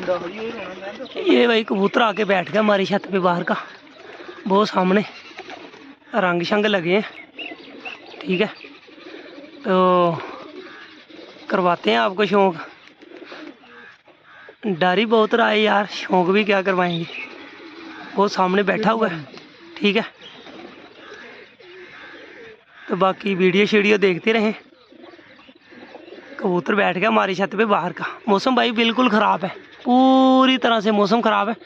ये भाई कबूतर आके बैठ गया हमारी छत पे बाहर का। वो सामने। रंग शंग लगे हैं। ठीक है। तो करवाते हैं आपको शौक। डर ही बहुत रहा है यार। शौक भी क्या करवाएँगे। वो सामने बैठा हुआ है। ठीक है। तो बाकी वीडियो शीडियो देखते रहें। कबूतर बैठ गया हमारी छत पे बाहर का। मौसम भाई बिल्कुल ख़राब है। पूरी तरह से मौसम ख़राब है।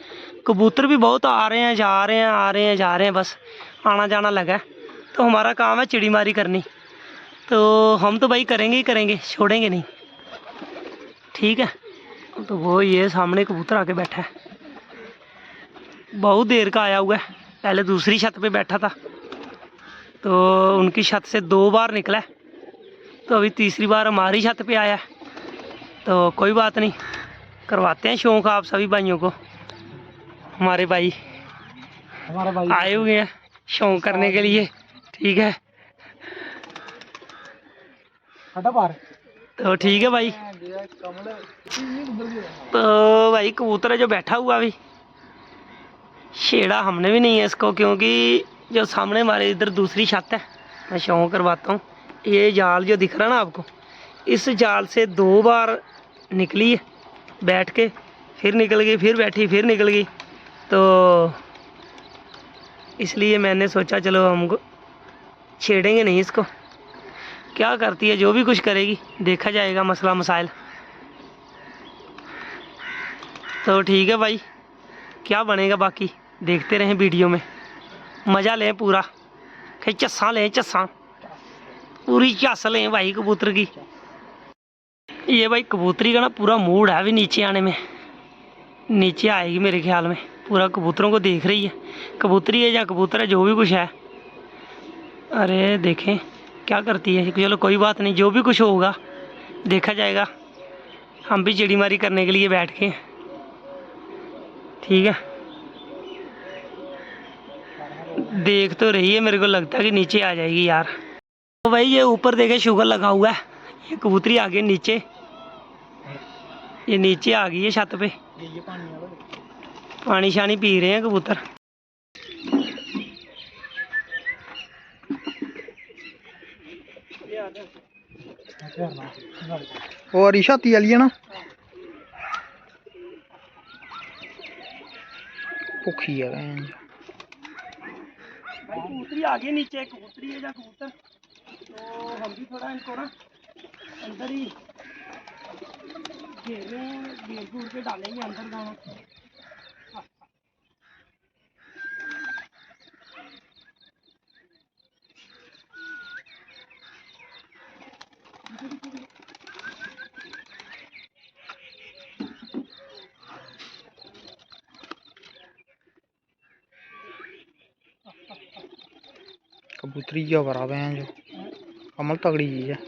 कबूतर भी बहुत आ रहे हैं, जा रहे हैं, आ रहे हैं, जा रहे हैं, बस आना जाना लगा है। तो हमारा काम है चिड़ी मारी करनी। तो हम तो भाई करेंगे ही करेंगे, छोड़ेंगे नहीं। ठीक है? तो वो ये सामने कबूतर आके बैठा है। बहुत देर का आया हुआ है। पहले दूसरी छत पे बैठा था। तो उनकी छत से दो बार निकला है। तो अभी तीसरी बार हमारी छत पे आया है। तो कोई बात नहीं। करवाते हैं शौक आप सभी भाइयों को। हमारे भाई हमारा भाई आए हुए हैं शौक करने के लिए ठीक है? तो ठीक है भाई। तो भाई कबूतर है जो बैठा हुआ अभी। छेड़ा हमने भी नहीं है इसको क्योंकि जो सामने हमारे इधर दूसरी छत है मैं शौक करवाता हूँ। ये जाल जो दिख रहा है ना आपको इस जाल से दो बार निकली है। बैठ के फिर निकल गई, फिर बैठी, फिर निकल गई। तो इसलिए मैंने सोचा, चलो हमको छेड़ेंगे नहीं इसको। क्या करती है, जो भी कुछ करेगी, देखा जाएगा मसला मसाइल। तो ठीक है भाई, क्या बनेगा बाकी, देखते रहें वीडियो में। मज़ा लें पूरा। कहीं चस्सा लें, चस्सा। पूरी चस लें भाई कबूतर की। ये भाई कबूतरी का ना पूरा मूड है अभी नीचे आने में। नीचे आएगी मेरे ख्याल में। पूरा कबूतरों को देख रही है। कबूतरी है या कबूतर है, जो भी कुछ है। अरे देखें, क्या करती है? चलो कोई बात नहीं, जो भी कुछ होगा, देखा जाएगा। हम भी चिड़ी मारी करने के लिए बैठ के। ठीक है। देख तो रही है, मेरे को लगता है कि नीचे आ जाएगी यार। तो भाई ये ऊपर देखे, शुगर लगा हुआ है। ये कबूतरी आ गई नीचे। ये नीचे आ गई है छत पे। पानी शानी पी रहे हैं कबूतर। और छाती वाली है ना? भुखी है कबूतरी आ गई नीचे। कबूतरी है या कबूतर? तो हम भी थोड़ा इनको ना अंदर ही घेरे घेर घूर के डालेंगे अंदर कबूतरी बराबर हैं जो। अमल तगड़ी चीज़ है।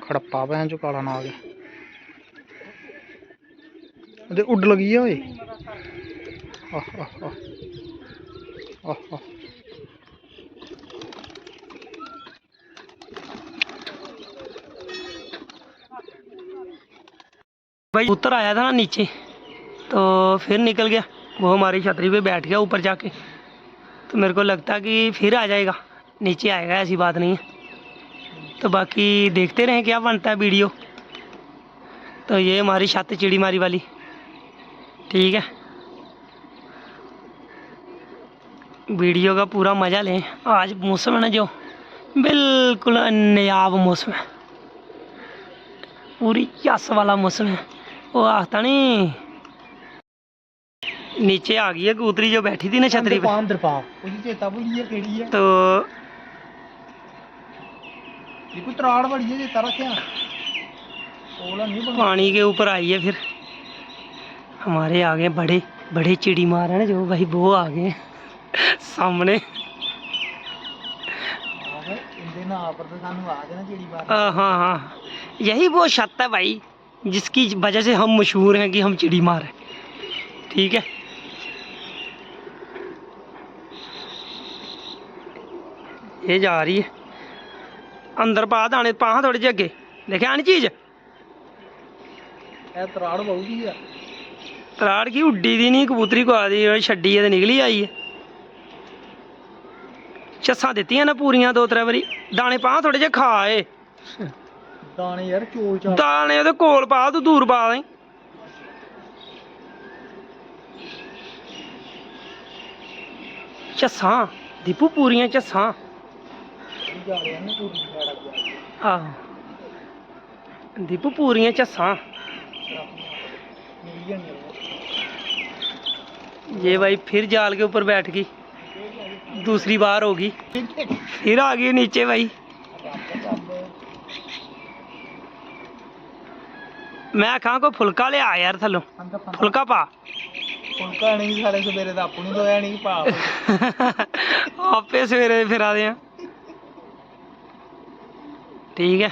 खड़प्पा पे हैं जो काला नाग है। अरे उड लगी है भाई भाई उत्तर आया था ना नीचे तो फिर निकल गया। वो हमारी छतरी पे बैठ गया ऊपर जाके। तो मेरे को लगता कि फिर आ जाएगा। नीचे आएगा, ऐसी बात नहीं है। तो बाकी देखते रहें क्या बनता है वीडियो। तो ये हमारी छत चिड़ी मारी वाली। ठीक है। वीडियो का पूरा मज़ा लें। आज मौसम है ना जो बिल्कुल नयाब मौसम है। पूरी यस वाला मौसम है। वो आखता नहीं। नीचे आ गई है कबूतरी जो बैठी थी ना छतरी पे। तो पानी के ऊपर आई है फिर। हमारे आगे बड़े बड़े चिड़ी मार हैं जो भाई वो आ गए सामने हाँ हाँ यही वो छत है भाई जिसकी वजह से हम मशहूर हैं कि हम चिड़ी मार हैं ठीक है ये जा रही है अंदर पा दाने पा थोड़े जे अगे देखा नी चीज त्राड़ बहुत ही है ਤਰਾੜ ਕੀ ਉੱਡੀ ਦੀ ਨਹੀਂ ਕਬੂਤਰੀ ਕੋ ਆਦੀ ਛੱਡੀ ਤੇ ਨਿਕਲੀ ਆਈ ਹੈ ਚੱਸਾਂ ਦਿੱਤੀਆਂ ਨਾ ਪੂਰੀਆਂ ਦੋ ਤਰੇ ਵਾਰੀ। ਦਾਣੇ ਪਾ ਥੋੜੇ ਜਿਹਾ ਖਾ ਏ। ਦਾਣੇ ਯਾਰ ਚੋਲ ਚਾਲ। ਦਾਣੇ ਉਹਦੇ ਕੋਲ ਪਾ ਤੂੰ ਦੂਰ ਪਾ ਦੇ। ਚੱਸਾਂ ਦੀਪੂ ਪੂਰੀਆਂ ਚੱਸਾਂ ਆਹੋ। ਦੀਪੂ ਪੂਰੀਆਂ ਚੱਸਾਂ ਮਿਲ ਜਾਣੀ ये भाई फिर जाल के ऊपर बैठ गई दूसरी बार होगी फिर आ गई नीचे भाई मैं कहा को फुलका ले आ यार थलो ਅੰਦਾ ਫੰਦਾ फुलका पा ਫੁਲਕਾ ਨਹੀਂ ਸਾਡੇ ਸਵੇਰੇ ਦਾ ਆਪਣੀ ਦੋਇਆ ਨਹੀਂ ਪਾ ਆਪੇ ਸਵੇਰੇ ਫਿਰ ਆਦੇ ਆ ਠੀਕ ਹੈ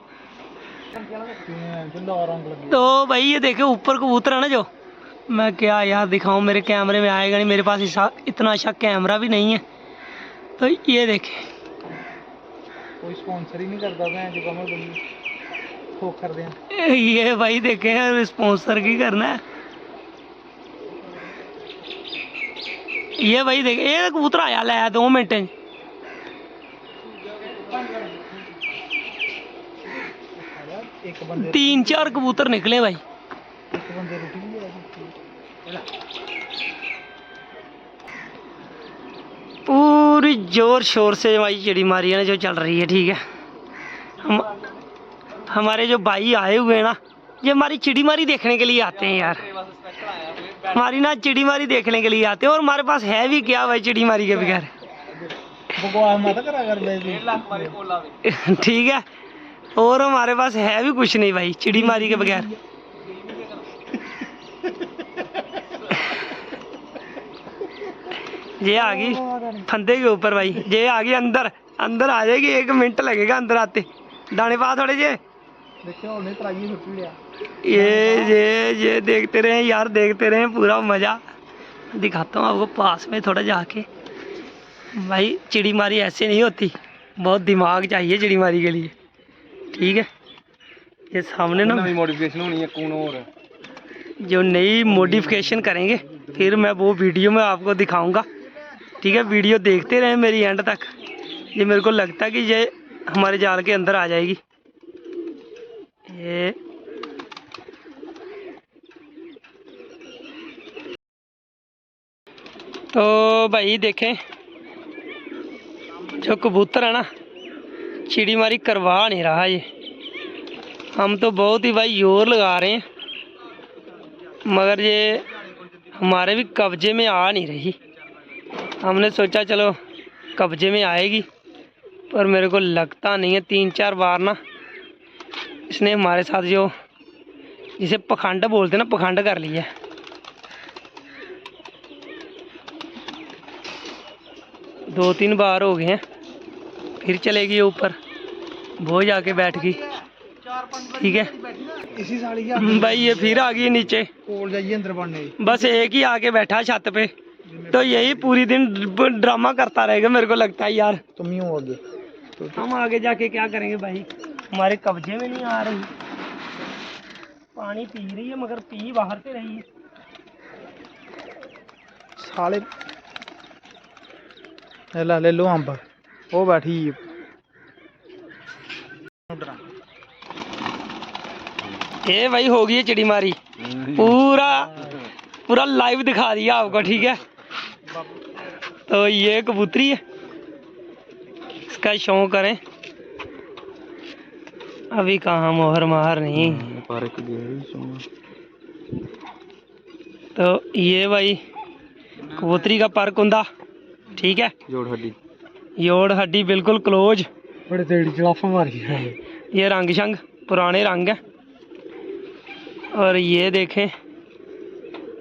तो भाई ये देखे ऊपर कबूतर है ना जो। मैं क्या यार दिखाऊँ मेरे कैमरे में आएगा नहीं मेरे पास इतना अच्छा कैमरा भी नहीं है। तो ये देखे। ये भाई देखे स्पॉन्सर की करना है। ये भाई देखे ये कबूतर आया लाया दो मिनट। तीन चार कबूतर निकले भाई। पूरी ज़ोर शोर से भाई चिड़ी मारी है ना जो चल रही है ठीक है। हम हमारे जो भाई आए हुए हैं ना ये हमारी चिड़ी मारी देखने के लिए आते हैं यार। हमारी ना चिड़ी मारी देखने के लिए आते हैं और हमारे पास है भी क्या भाई चिड़ी मारी के बगैर? ठीक है और हमारे पास है भी कुछ नहीं भाई चिड़ी मारी के बगैर। ये आ गई फंदे के ऊपर भाई ये आ गई अंदर अंदर आ जाएगी एक मिनट लगेगा अंदर आते। दाने पा थोड़े जे। ये ये ये देखते रहे यार देखते रहे पूरा मज़ा। दिखाता हूँ आपको पास में थोड़ा जाके। भाई चिड़ी मारी ऐसे नहीं होती। बहुत दिमाग चाहिए चिड़ी मारी के लिए। ठीक है? ये सामने ना मॉडिफिकेशन होनी है कौन और जो नई मॉडिफिकेशन करेंगे फिर मैं वो वीडियो में आपको दिखाऊँगा। ठीक है? वीडियो देखते रहें मेरी एंड तक। ये मेरे को लगता है कि ये हमारे जाल के अंदर आ जाएगी। ये तो भाई देखें जो कबूतर है ना चिड़ी मारी करवा नहीं रहा ये। हम तो बहुत ही भाई ज़ोर लगा रहे हैं। मगर ये हमारे भी कब्जे में आ नहीं रही। हमने सोचा चलो कब्जे में आएगी, पर मेरे को लगता नहीं है, तीन चार बार ना इसने हमारे साथ जो जिसे पखंड बोलते ना, पखंड कर लिया दो तीन बार हो गए हैं, फिर चलेगी ऊपर। वो जाके बैठ गई। ठीक है? इसी साड़ी भाई ये फिर आ गई नीचे। अंदर बस एक ही आके बैठा छत पे। तो यही पूरी दिन ड्रामा करता रहेगा मेरे को लगता है यार। तुम ही हो गए तो हम आगे जाके क्या करेंगे भाई? हमारे कब्जे में नहीं आ रही। पानी पी रही है मगर पी बाहर से रही है। साले। ले लो अंबर वो बैठी है। ये भाई होगी है चिड़ी मारी। पूरा पूरा लाइव दिखा दिया आपको ठीक है? तो ये कबूतरी है। इसका शौक करें। अभी कहा मोहर माहर नहीं। तो ये भाई कबूतरी का पर कुंदा ठीक है? जोड़ हड्डी। जोड़ हड्डी बिल्कुल क्लोज बड़े मारी है ये रंग शंग पुराने रंग है। और ये देखें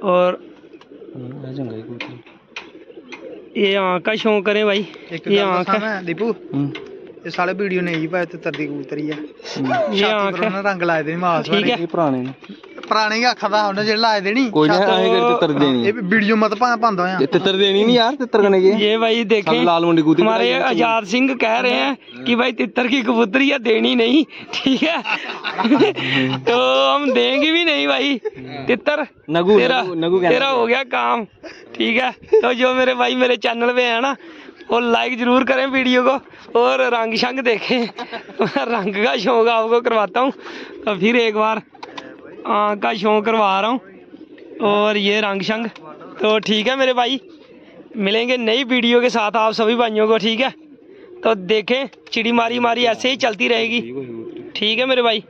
और ਇਹ ਚੰਗਾ ਹੀ ਕਬੂਤਰ ये आँख का शौक करें भाई ਇੱਕ ये ਗੱਲ आँख ਦੱਸਾਂ है ਮੈਂ ਦੀਪੂ ਹੂੰ ਇਹ ਸਾਲੇ ਵੀਡੀਓ ਨਹੀਂ ਪਾਏ ਤੇ ਤਰਦੀ ਕਬੂਤਰੀ ਆ ये ਛਾਤੀ आँख ਪਰ है ਉਹਨਾਂ ਰੰਗ ਲਾਏ ਦੇਣੀ ਮਾਸ ठीक ਵਾਲੇ है ਇਹ ਪੁਰਾਣੇ ਨੇ ਪੁਰਾਣੇ ਹੀ ਅੱਖਾਂ ਦਾ ਉਹਨੇ ਜਿਹੜੇ ਲਾਏ ਦੇਣੀ ਕੋਈ ਨਾ ਛਾਤੀ- ਐਂ ਕਰ ਤਿੱਤਰ ਦੇਣੀ ਇਹ ਵੀਡੀਓ ਮਤ ਪਾ ਪਾਉਂਦਾ ਆ ਇਹ ਤਿੱਤਰ ਦੇਣੀ ਨਹੀਂ ਯਾਰ ਤਿੱਤਰ ਕਨੇ ਕੇ ये भाई देखें सब लाल मुंडी कबूतरी हमारे लगाई जाती है। आजाद सिंह कह रहे हैं कि भाई तितर की कबूतरी है देनी नहीं ठीक है तो हम देंगे भी नहीं भाई तितर नगु तेरा नगु नगु कहना तेरा हो गया काम ठीक है तो जो मेरे भाई मेरे चैनल पे है ना वो लाइक जरूर करें वीडियो को और रंग शंग देखें रंग का शौक आपको करवाता हूँ तो फिर एक बार आँख का शौक करवा रहा हूँ। और ये रंग शंग। तो ठीक है मेरे भाई, मिलेंगे नई वीडियो के साथ आप सभी भाइयों को, ठीक है? तो देखें, चिड़ी मारी मारी ऐसे ही चलती रहेगी। ठीक है मेरे भाई।